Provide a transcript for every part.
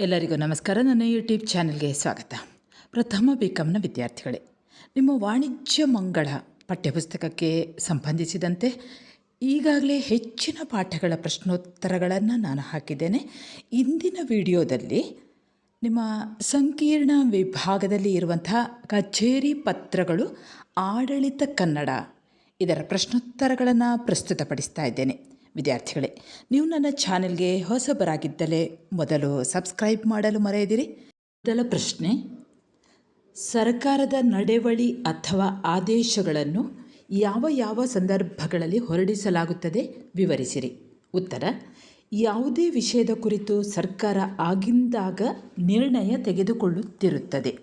ಎಲ್ಲರಿಗೂ ನಮಸ್ಕಾರ. ನನ್ನ ಯೂಟ್ಯೂಬ್ ಚಾನಲ್ಗೆ ಸ್ವಾಗತ. ಪ್ರಥಮ ಬಿ ಕಾಮ್ನ ವಿದ್ಯಾರ್ಥಿಗಳೇ, ನಿಮ್ಮ ವಾಣಿಜ್ಯ ಮಂಗಳ ಪಠ್ಯಪುಸ್ತಕಕ್ಕೆ ಸಂಬಂಧಿಸಿದಂತೆ ಈಗಾಗಲೇ ಹೆಚ್ಚಿನ ಪಾಠಗಳ ಪ್ರಶ್ನೋತ್ತರಗಳನ್ನು ನಾನು ಹಾಕಿದ್ದೇನೆ. ಇಂದಿನ ವಿಡಿಯೋದಲ್ಲಿ ನಿಮ್ಮ ಸಂಕೀರ್ಣ ವಿಭಾಗದಲ್ಲಿ ಇರುವಂತಹ ಕಚೇರಿ ಪತ್ರಗಳು ಆಡಳಿತ ಕನ್ನಡ ಇದರ ಪ್ರಶ್ನೋತ್ತರಗಳನ್ನು ಪ್ರಸ್ತುತಪಡಿಸ್ತಾ ಇದ್ದೇನೆ. ವಿದ್ಯಾರ್ಥಿಗಳೇ, ನೀವು ನನ್ನ ಚಾನೆಲ್ಗೆ ಹೊಸಬರಾಗಿದ್ದಲೇ ಮೊದಲು ಸಬ್ಸ್ಕ್ರೈಬ್ ಮಾಡಲು ಮರೆಯದಿರಿ. ಮೊದಲ ಪ್ರಶ್ನೆ, ಸರ್ಕಾರದ ನಡೆವಳಿ ಅಥವಾ ಆದೇಶಗಳನ್ನು ಯಾವ ಯಾವ ಸಂದರ್ಭಗಳಲ್ಲಿ ಹೊರಡಿಸಲಾಗುತ್ತದೆ ವಿವರಿಸಿರಿ. ಉತ್ತರ, ಯಾವುದೇ ವಿಷಯದ ಕುರಿತು ಸರ್ಕಾರ ಆಗಿಂದಾಗ ನಿರ್ಣಯ ತೆಗೆದುಕೊಳ್ಳುತ್ತಿರುತ್ತದೆ.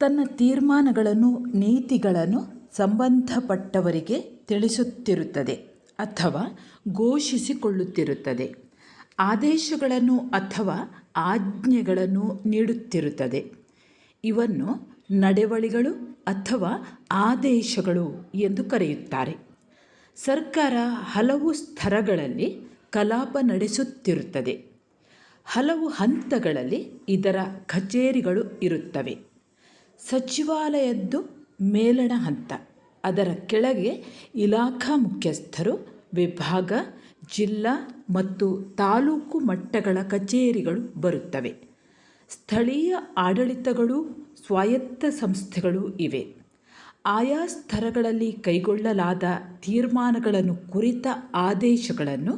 ತನ್ನ ತೀರ್ಮಾನಗಳನ್ನು, ನೀತಿಗಳನ್ನು ಸಂಬಂಧಪಟ್ಟವರಿಗೆ ತಿಳಿಸುತ್ತಿರುತ್ತದೆ. ಅಥವಾ ಘೋಷಿಸಿಕೊಳ್ಳುತ್ತಿರುತ್ತದೆ. ಆದೇಶಗಳನ್ನು ಅಥವಾ ಆಜ್ಞೆಗಳನ್ನು ನೀಡುತ್ತಿರುತ್ತದೆ. ಇವನ್ನು ನಡೆವಳಿಗಳು ಅಥವಾ ಆದೇಶಗಳು ಎಂದು ಕರೆಯುತ್ತಾರೆ. ಸರ್ಕಾರ ಹಲವು ಸ್ತರಗಳಲ್ಲಿ ಕಲಾಪ ನಡೆಸುತ್ತಿರುತ್ತದೆ. ಹಲವು ಹಂತಗಳಲ್ಲಿ ಇದರ ಕಚೇರಿಗಳು ಇರುತ್ತವೆ. ಸಚಿವಾಲಯದ್ದು ಮೇಲಣ ಹಂತ. ಅದರ ಕೆಳಗೆ ಇಲಾಖಾ ಮುಖ್ಯಸ್ಥರು, ವಿಭಾಗ, ಜಿಲ್ಲಾ ಮತ್ತು ತಾಲೂಕು ಮಟ್ಟಗಳ ಕಚೇರಿಗಳು ಬರುತ್ತವೆ. ಸ್ಥಳೀಯ ಆಡಳಿತಗಳು, ಸ್ವಾಯತ್ತ ಸಂಸ್ಥೆಗಳು ಇವೆ. ಆಯಾ ಸ್ತರಗಳಲ್ಲಿ ಕೈಗೊಳ್ಳಲಾದ ತೀರ್ಮಾನಗಳನ್ನು ಕುರಿತ ಆದೇಶಗಳನ್ನು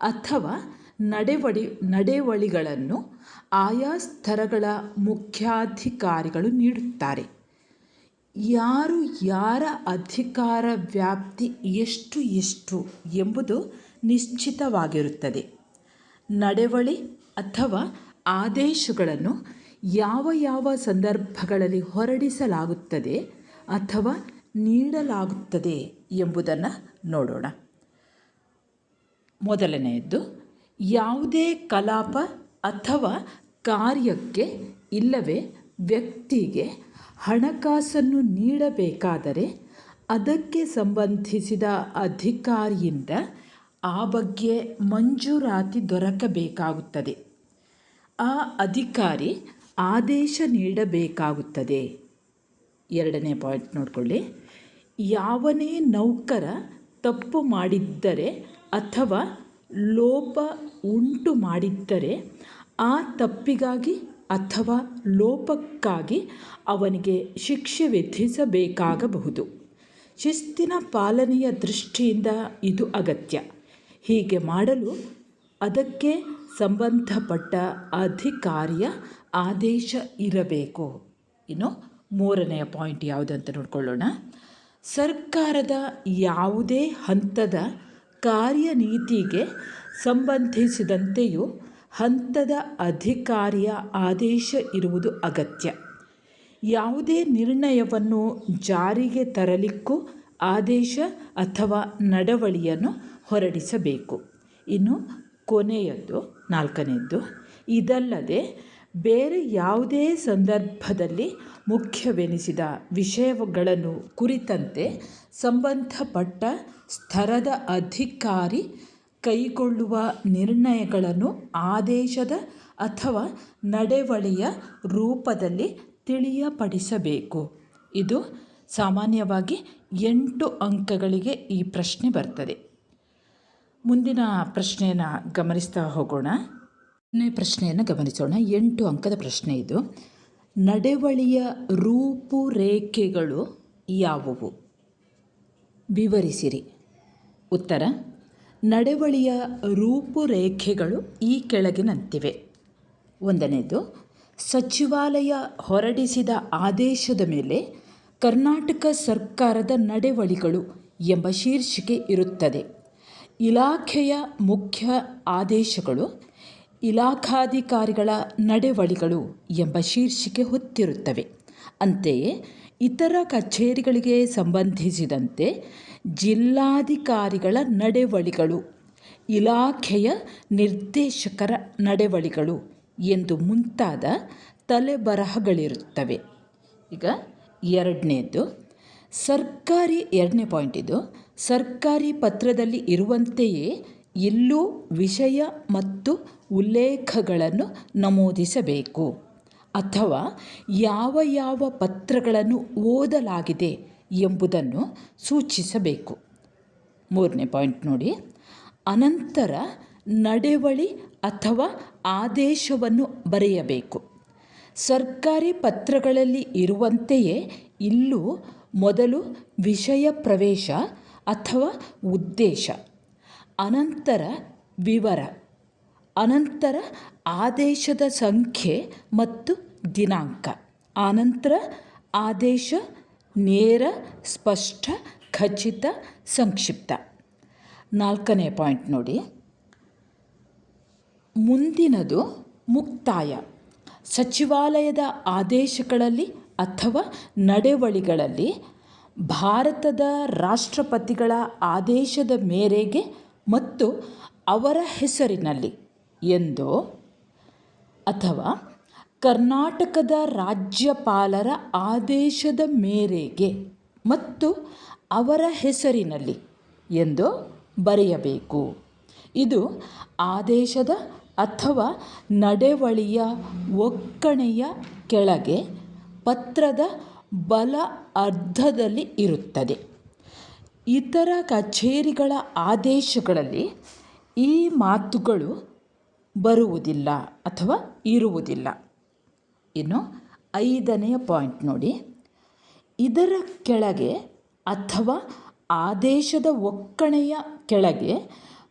ಅಥವಾ ನಡೆವಳಿ ನಡೆವಳಿಗಳನ್ನು ಆಯಾ ಸ್ತರಗಳ ಮುಖ್ಯಾಧಿಕಾರಿಗಳು ನೀಡುತ್ತಾರೆ. ಯಾರು ಯಾರ ಅಧಿಕಾರ ವ್ಯಾಪ್ತಿ ಎಷ್ಟು ಎಷ್ಟು ಎಂಬುದು ನಿಶ್ಚಿತವಾಗಿರುತ್ತದೆ. ನಡೆವಳಿ ಅಥವಾ ಆದೇಶಗಳನ್ನು ಯಾವ ಯಾವ ಸಂದರ್ಭಗಳಲ್ಲಿ ಹೊರಡಿಸಲಾಗುತ್ತದೆ ಅಥವಾ ನೀಡಲಾಗುತ್ತದೆ ಎಂಬುದನ್ನು ನೋಡೋಣ. ಮೊದಲನೆಯದ್ದು, ಯಾವುದೇ ಕಲಾಪ ಅಥವಾ ಕಾರ್ಯಕ್ಕೆ ಇಲ್ಲವೇ ವ್ಯಕ್ತಿಗೆ ಹಣಕಾಸನ್ನು ನೀಡಬೇಕಾದರೆ ಅದಕ್ಕೆ ಸಂಬಂಧಿಸಿದ ಅಧಿಕಾರಿಯಿಂದ ಆ ಬಗ್ಗೆ ಮಂಜೂರಾತಿ ದೊರಕಬೇಕಾಗುತ್ತದೆ. ಆ ಅಧಿಕಾರಿ ಆದೇಶ ನೀಡಬೇಕಾಗುತ್ತದೆ. ಎರಡನೇ ಪಾಯಿಂಟ್ ನೋಡಿಕೊಳ್ಳಿ. ಯಾವನೇ ನೌಕರ ತಪ್ಪು ಮಾಡಿದ್ದರೆ ಅಥವಾ ಲೋಪ ಉಂಟು ಮಾಡಿದ್ದರೆ ಆ ತಪ್ಪಿಗಾಗಿ ಅಥವಾ ಲೋಪಕ್ಕಾಗಿ ಅವನಿಗೆ ಶಿಕ್ಷೆ ವಿಧಿಸಬೇಕಾಗಬಹುದು. ಶಿಸ್ತಿನ ಪಾಲನೆಯ ದೃಷ್ಟಿಯಿಂದ ಇದು ಅಗತ್ಯ. ಹೀಗೆ ಮಾಡಲು ಅದಕ್ಕೆ ಸಂಬಂಧಪಟ್ಟ ಅಧಿಕಾರಿಯ ಆದೇಶ ಇರಬೇಕು. ಇನ್ನು ಮೂರನೆಯ ಪಾಯಿಂಟ್ ಯಾವುದಂತ ನೋಡಿಕೊಳ್ಳೋಣ. ಸರ್ಕಾರದ ಯಾವುದೇ ಹಂತದ ಕಾರ್ಯನೀತಿಗೆ ಸಂಬಂಧಿಸಿದಂತೆಯೂ ಹಂತದ ಅಧಿಕಾರಿಯ ಆದೇಶ ಇರುವುದು ಅಗತ್ಯ. ಯಾವುದೇ ನಿರ್ಣಯವನ್ನು ಜಾರಿಗೆ ತರಲಿಕ್ಕೂ ಆದೇಶ ಅಥವಾ ನಡವಳಿಯನ್ನು ಹೊರಡಿಸಬೇಕು. ಇನ್ನು ಕೊನೆಯದ್ದು ನಾಲ್ಕನೆಯದ್ದು ಇದಲ್ಲದೆ ಬೇರೆ ಯಾವುದೇ ಸಂದರ್ಭದಲ್ಲಿ ಮುಖ್ಯವೆನಿಸಿದ ವಿಷಯಗಳನ್ನು ಕುರಿತಂತೆ ಸಂಬಂಧಪಟ್ಟ ಸ್ತರದ ಅಧಿಕಾರಿ ಕೈಗೊಳ್ಳುವ ನಿರ್ಣಯಗಳನ್ನು ಆದೇಶದ ಅಥವಾ ನಡೆವಳಿಯ ರೂಪದಲ್ಲಿ ತಿಳಿಯಪಡಿಸಬೇಕು. ಇದು ಸಾಮಾನ್ಯವಾಗಿ ಎಂಟು ಅಂಕಗಳಿಗೆ ಈ ಪ್ರಶ್ನೆ ಬರ್ತದೆ. ಮುಂದಿನ ಪ್ರಶ್ನೆಯನ್ನು ಗಮನಿಸ್ತಾ ಹೋಗೋಣ. ಪ್ರಶ್ನೆಯನ್ನು ಗಮನಿಸೋಣ. ಎಂಟು ಅಂಕದ ಪ್ರಶ್ನೆ ಇದು. ನಡೆವಳಿಯ ರೂಪುರೇಖೆಗಳು ಯಾವುವು? ವಿವರಿಸಿರಿ. ಉತ್ತರ. ನಡೆವಳಿಯ ರೂಪುರೇಖೆಗಳು ಈ ಕೆಳಗಿನಂತಿವೆ. ಒಂದನೇದು, ಸಚಿವಾಲಯ ಹೊರಡಿಸಿದ ಆದೇಶದ ಮೇಲೆ ಕರ್ನಾಟಕ ಸರ್ಕಾರದ ನಡೆವಳಿಗಳು ಎಂಬ ಶೀರ್ಷಿಕೆ ಇರುತ್ತದೆ. ಇಲಾಖೆಯ ಮುಖ್ಯ ಆದೇಶಗಳು, ಇಲಾಖಾಧಿಕಾರಿಗಳ ನಡೆವಳಿಗಳು ಎಂಬ ಶೀರ್ಷಿಕೆ ಹೊತ್ತಿರುತ್ತವೆ. ಅಂತೆಯೇ ಇತರ ಕಚೇರಿಗಳಿಗೆ ಸಂಬಂಧಿಸಿದಂತೆ ಜಿಲ್ಲಾಧಿಕಾರಿಗಳ ನಡೆವಳಿಗಳು, ಇಲಾಖೆಯ ನಿರ್ದೇಶಕರ ನಡೆವಳಿಗಳು ಎಂದು ಮುಂತಾದ ತಲೆಬರಹಗಳಿರುತ್ತವೆ. ಈಗ ಎರಡನೇದು, ಸರ್ಕಾರಿ, ಎರಡನೇ ಪಾಯಿಂಟ್ ಇದು, ಸರ್ಕಾರಿ ಪತ್ರದಲ್ಲಿ ಇರುವಂತೆಯೇ ಇಲ್ಲೂ ವಿಷಯ ಮತ್ತು ಉಲ್ಲೇಖಗಳನ್ನು ನಮೂದಿಸಬೇಕು. ಅಥವಾ ಯಾವ ಯಾವ ಪತ್ರಗಳನ್ನು ಓದಲಾಗಿದೆ ಎಂಬುದನ್ನು ಸೂಚಿಸಬೇಕು. ಮೂರನೇ ಪಾಯಿಂಟ್ ನೋಡಿ. ಅನಂತರ ನಡೆವಳಿ ಅಥವಾ ಆದೇಶವನ್ನು ಬರೆಯಬೇಕು. ಸರ್ಕಾರಿ ಪತ್ರಗಳಲ್ಲಿ ಇರುವಂತೆಯೇ ಇಲ್ಲೂ ಮೊದಲು ವಿಷಯ ಪ್ರವೇಶ ಅಥವಾ ಉದ್ದೇಶ. ಅನಂತರ ವಿವರ. ಅನಂತರ ಆದೇಶದ ಸಂಖ್ಯೆ ಮತ್ತು ದಿನಾಂಕ. ಆನಂತರ, ಆದೇಶ, ನೇರ, ಸ್ಪಷ್ಟ, ಖಚಿತ, ಸಂಕ್ಷಿಪ್ತ. ನಾಲ್ಕನೇ ಪಾಯಿಂಟ್ ನೋಡಿ. ಮುಂದಿನದು ಮುಕ್ತಾಯ. ಸಚಿವಾಲಯದ ಆದೇಶಗಳಲ್ಲಿ ಅಥವಾ ನಡೆವಳಿಗಳಲ್ಲಿ ಭಾರತದ ರಾಷ್ಟ್ರಪತಿಗಳ ಆದೇಶದ ಮೇರೆಗೆ ಮತ್ತು ಅವರ ಹೆಸರಿನಲ್ಲಿ ಎಂದು ಅಥವಾ ಕರ್ನಾಟಕದ ರಾಜ್ಯಪಾಲರ ಆದೇಶದ ಮೇರೆಗೆ ಮತ್ತು ಅವರ ಹೆಸರಿನಲ್ಲಿ ಎಂದು ಬರೆಯಬೇಕು. ಇದು ಆದೇಶದ ಅಥವಾ ನಡೆವಳಿಯ ಒಕ್ಕಣೆಯ ಕೆಳಗೆ ಪತ್ರದ ಬಲ ಅರ್ಧದಲ್ಲಿ ಇರುತ್ತದೆ. ಇತರ ಕಚೇರಿಗಳ ಆದೇಶಗಳಲ್ಲಿ ಈ ಮಾತುಗಳು ಬರುವುದಿಲ್ಲ ಅಥವಾ ಇರುವುದಿಲ್ಲ. ಇನ್ನು ಐದನೆಯ ಪಾಯಿಂಟ್ ನೋಡಿ. ಇದರ ಕೆಳಗೆ ಅಥವಾ ಆದೇಶದ ಒಕ್ಕಣೆಯ ಕೆಳಗೆ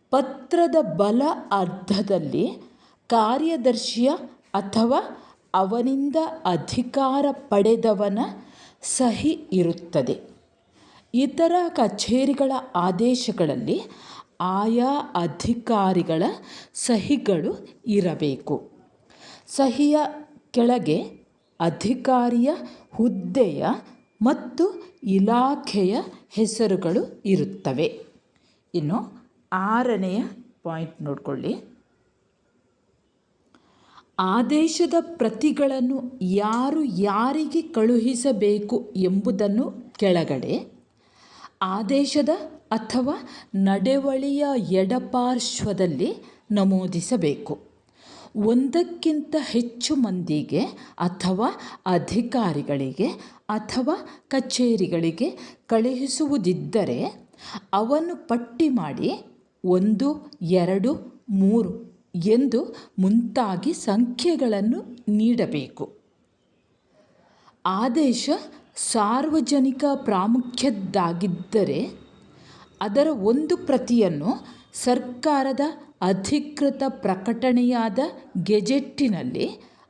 ಪತ್ರದ ಬಲ ಅರ್ಧದಲ್ಲಿ ಕಾರ್ಯದರ್ಶಿಯ ಅಥವಾ ಅವನಿಂದ ಅಧಿಕಾರ ಪಡೆದವನ ಸಹಿ ಇರುತ್ತದೆ. ಇತರ ಕಚೇರಿಗಳ ಆದೇಶಗಳಲ್ಲಿ ಆಯಾ ಅಧಿಕಾರಿಗಳ ಸಹಿಗಳು ಇರಬೇಕು. ಸಹಿಯ ಕೆಳಗೆ ಅಧಿಕಾರಿಯ ಹುದ್ದೆಯ ಮತ್ತು ಇಲಾಖೆಯ ಹೆಸರುಗಳು ಇರುತ್ತವೆ. ಇನ್ನು ಆರನೆಯ ಪಾಯಿಂಟ್ ನೋಡಿಕೊಳ್ಳಿ. ಆದೇಶದ ಪ್ರತಿಗಳನ್ನು ಯಾರು ಯಾರಿಗೆ ಕಳುಹಿಸಬೇಕು ಎಂಬುದನ್ನು ಕೆಳಗಡೆ, ಆದೇಶದ ಅಥವಾ ನಡೆವಳಿಯ ಎಡಪಾರ್ಶ್ವದಲ್ಲಿ ನಮೂದಿಸಬೇಕು. ಒಂದಕ್ಕಿಂತ ಹೆಚ್ಚು ಮಂದಿಗೆ ಅಥವಾ ಅಧಿಕಾರಿಗಳಿಗೆ ಅಥವಾ ಕಚೇರಿಗಳಿಗೆ ಕಳುಹಿಸುವುದಿದ್ದರೆ ಅವನ್ನು ಪಟ್ಟಿ ಮಾಡಿ ಒಂದು, ಎರಡು, ಮೂರು ಎಂದು ಮುಂತಾಗಿ ಸಂಖ್ಯೆಗಳನ್ನು ನೀಡಬೇಕು. ಆದೇಶ ಸಾರ್ವಜನಿಕ ಪ್ರಾಮುಖ್ಯದ್ದಾಗಿದ್ದರೆ ಅದರ ಒಂದು ಪ್ರತಿಯನ್ನು ಸರ್ಕಾರದ ಅಧಿಕೃತ ಪ್ರಕಟಣೆಯಾದ ಗೆಜೆಟ್ಟಿನಲ್ಲಿ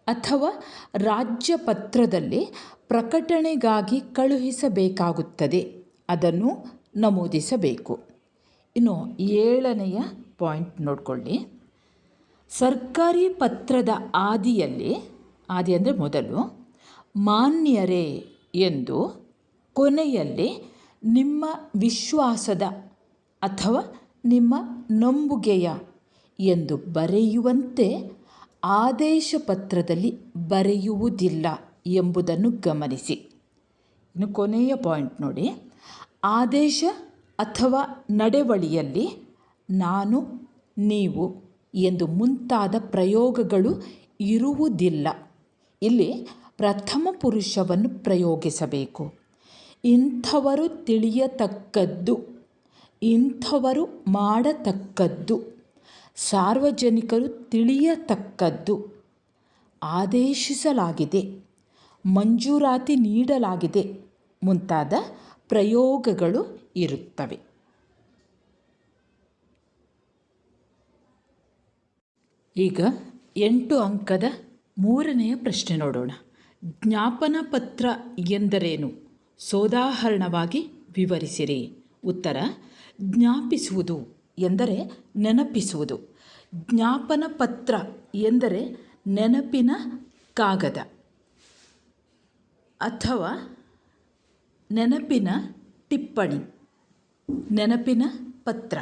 ಅಥವಾ ರಾಜ್ಯಪತ್ರದಲ್ಲಿ ಪ್ರಕಟಣೆಗಾಗಿ ಕಳುಹಿಸಬೇಕಾಗುತ್ತದೆ. ಅದನ್ನು ನಮೂದಿಸಬೇಕು. ಇನ್ನು ಏಳನೆಯ ಪಾಯಿಂಟ್ ನೋಡಿಕೊಳ್ಳಿ. ಸರ್ಕಾರಿ ಪತ್ರದ ಆದಿಯಲ್ಲಿ, ಆದಿ ಅಂದರೆ ಮೊದಲು, ಮಾನ್ಯರೇ ಎಂದು ಕೊನೆಯಲ್ಲಿ ನಿಮ್ಮ ವಿಶ್ವಾಸದ ಅಥವಾ ನಿಮ್ಮ ನಂಬುಗೆಯ ಎಂದು ಬರೆಯುವಂತೆ ಆದೇಶ ಪತ್ರದಲ್ಲಿ ಬರೆಯುವುದಿಲ್ಲ ಎಂಬುದನ್ನು ಗಮನಿಸಿ. ಇನ್ನು ಕೊನೆಯ ಪಾಯಿಂಟ್ ನೋಡಿ. ಆದೇಶ ಅಥವಾ ನಡೆವಳಿಯಲ್ಲಿ ನಾನು, ನೀವು ಎಂದು ಮುಂತಾದ ಪ್ರಯೋಗಗಳು ಇರುವುದಿಲ್ಲ. ಇಲ್ಲಿ ಪ್ರಥಮ ಪುರುಷವನ್ನು ಪ್ರಯೋಗಿಸಬೇಕು. ಇಂಥವರು ತಿಳಿಯತಕ್ಕದ್ದು, ಇಂಥವರು ಮಾಡತಕ್ಕದ್ದು. ಸಾರ್ವಜನಿಕರು ತಿಳಿಯತಕ್ಕದ್ದು ಆದೇಶಿಸಲಾಗಿದೆ, ಮಂಜೂರಾತಿ ನೀಡಲಾಗಿದೆ ಮುಂತಾದ ಪ್ರಯೋಗಗಳು ಇರುತ್ತವೆ. ಈಗ ಎಂಟು ಅಂಕದ ಮೂರನೆಯ ಪ್ರಶ್ನೆ ನೋಡೋಣ. ಜ್ಞಾಪನ ಪತ್ರ ಎಂದರೇನು? ಸೋದಾಹರಣವಾಗಿ ವಿವರಿಸಿರಿ. ಉತ್ತರ, ಜ್ಞಾಪಿಸುವುದು. ಎಂದರೆ ನೆನಪಿಸುವುದು. ಜ್ಞಾಪನ ಪತ್ರ ಎಂದರೆ ನೆನಪಿನ ಕಾಗದ. ಅಥವಾ ನೆನಪಿನ ಟಿಪ್ಪಣಿ, ನೆನಪಿನ ಪತ್ರ.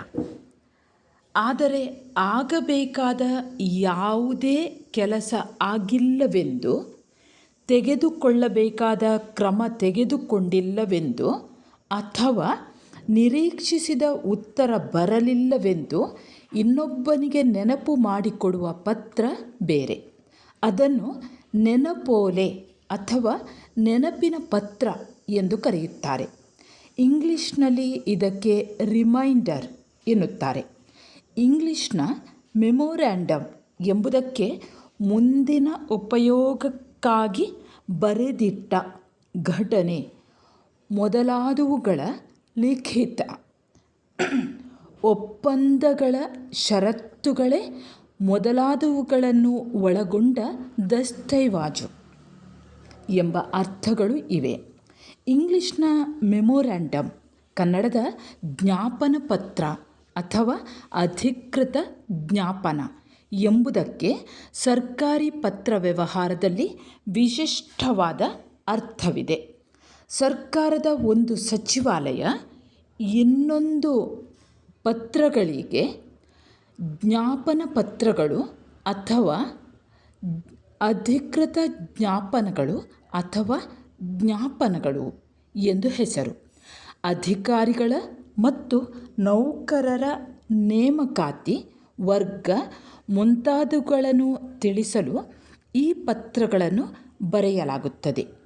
ಆದರೆ ಆಗಬೇಕಾದ ಯಾವುದೇ ಕೆಲಸ ಆಗಿಲ್ಲವೆಂದು, ತೆಗೆದುಕೊಳ್ಳಬೇಕಾದ ಕ್ರಮ ತೆಗೆದುಕೊಂಡಿಲ್ಲವೆಂದು ಅಥವಾ ನಿರೀಕ್ಷಿಸಿದ ಉತ್ತರ ಬರಲಿಲ್ಲವೆಂದು ಇನ್ನೊಬ್ಬನಿಗೆ ನೆನಪು ಮಾಡಿಕೊಡುವ ಪತ್ರ ಬೇರೆ. ಅದನ್ನು ನೆನಪೋಲೆ ಅಥವಾ ನೆನಪಿನ ಪತ್ರ ಎಂದು ಕರೆಯುತ್ತಾರೆ. ಇಂಗ್ಲಿಷ್ನಲ್ಲಿ ಇದಕ್ಕೆ ರಿಮೈಂಡರ್ ಎನ್ನುತ್ತಾರೆ. ಇಂಗ್ಲಿಷ್ನ ಮೆಮೊರ್ಯಾಂಡಮ್ ಎಂಬುದಕ್ಕೆ ಮುಂದಿನ ಉಪಯೋಗಕ್ಕಾಗಿ ಬರೆದಿಟ್ಟ ಘಟನೆ ಮೊದಲಾದವುಗಳ ಲಿಖಿತ. ಒಪ್ಪಂದಗಳ ಷರತ್ತುಗಳೇ ಮೊದಲಾದವುಗಳನ್ನು ಒಳಗೊಂಡ ದಸ್ತೈವಾಜು ಎಂಬ ಅರ್ಥಗಳು ಇವೆ. ಇಂಗ್ಲಿಷ್ನ ಮೆಮೊರ್ಯಾಂಡಮ್ ಕನ್ನಡದ ಜ್ಞಾಪನ ಪತ್ರ ಅಥವಾ ಅಧಿಕೃತ ಜ್ಞಾಪನ ಎಂಬುದಕ್ಕೆ ಸರ್ಕಾರಿ ಪತ್ರ ವ್ಯವಹಾರದಲ್ಲಿ ವಿಶಿಷ್ಟವಾದ ಅರ್ಥವಿದೆ. ಸರ್ಕಾರದ ಒಂದು ಸಚಿವಾಲಯ ಇನ್ನೊಂದು ಪತ್ರಗಳಿಗೆ ಜ್ಞಾಪನ ಪತ್ರಗಳು ಅಥವಾ ಅಧಿಕೃತ ಜ್ಞಾಪನಗಳು ಅಥವಾ ಜ್ಞಾಪನಗಳು ಎಂದು ಹೆಸರು. ಅಧಿಕಾರಿಗಳ ಮತ್ತು ನೌಕರರ ನೇಮಕಾತಿ ವರ್ಗ ಮುಂತಾದವುಗಳನ್ನು ತಿಳಿಸಲು ಈ ಪತ್ರಗಳನ್ನು ಬರೆಯಲಾಗುತ್ತದೆ.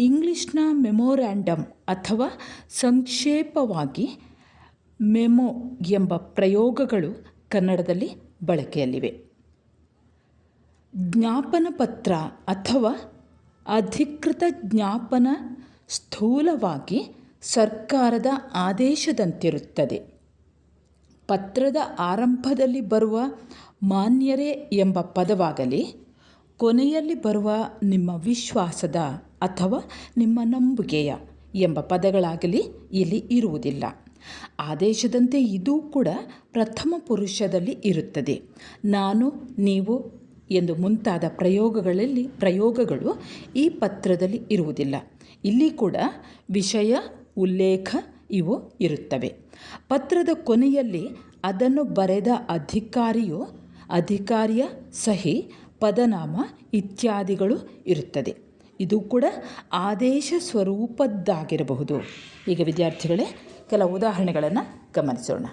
ಇಂಗ್ಲಿಷ್ನ ಮೆಮೊರ್ಯಾಂಡಮ್ ಅಥವಾ ಸಂಕ್ಷೇಪವಾಗಿ ಮೆಮೊ ಎಂಬ ಪ್ರಯೋಗಗಳು ಕನ್ನಡದಲ್ಲಿ ಬಳಕೆಯಲ್ಲಿವೆ. ಜ್ಞಾಪನ ಪತ್ರ ಅಥವಾ ಅಧಿಕೃತ ಜ್ಞಾಪನ ಸ್ಥೂಲವಾಗಿ ಸರ್ಕಾರದ ಆದೇಶದಂತಿರುತ್ತದೆ. ಪತ್ರದ ಆರಂಭದಲ್ಲಿ ಬರುವ ಮಾನ್ಯರೇ ಎಂಬ ಪದವಾಗಲಿ, ಕೊನೆಯಲ್ಲಿ ಬರುವ ನಿಮ್ಮ ವಿಶ್ವಾಸದ ಅಥವಾ ನಿಮ್ಮ ನಂಬಿಕೆಯ ಎಂಬ ಪದಗಳಾಗಲಿ ಇಲ್ಲಿ ಇರುವುದಿಲ್ಲ. ಆದೇಶದಂತೆ ಇದೂ ಕೂಡ ಪ್ರಥಮ ಪುರುಷದಲ್ಲಿ ಇರುತ್ತದೆ. ನಾನು, ನೀವು ಎಂದು ಮುಂತಾದ ಪ್ರಯೋಗಗಳಲ್ಲಿ ಪ್ರಯೋಗಗಳು ಈ ಪತ್ರದಲ್ಲಿ ಇರುವುದಿಲ್ಲ. ಇಲ್ಲಿ ಕೂಡ ವಿಷಯ, ಉಲ್ಲೇಖ ಇವು ಇರುತ್ತವೆ. ಪತ್ರದ ಕೊನೆಯಲ್ಲಿ ಅದನ್ನು ಬರೆದ ಅಧಿಕಾರಿಯು ಅಧಿಕಾರಿಯ ಸಹಿ, ಪದನಾಮ ಇತ್ಯಾದಿಗಳು ಇರುತ್ತದೆ. ಇದು ಕೂಡ ಆದೇಶ ಸ್ವರೂಪದ್ದಾಗಿರಬಹುದು. ಈಗ ವಿದ್ಯಾರ್ಥಿಗಳೇ ಕೆಲ ಉದಾಹರಣೆಗಳನ್ನು ಗಮನಿಸೋಣ.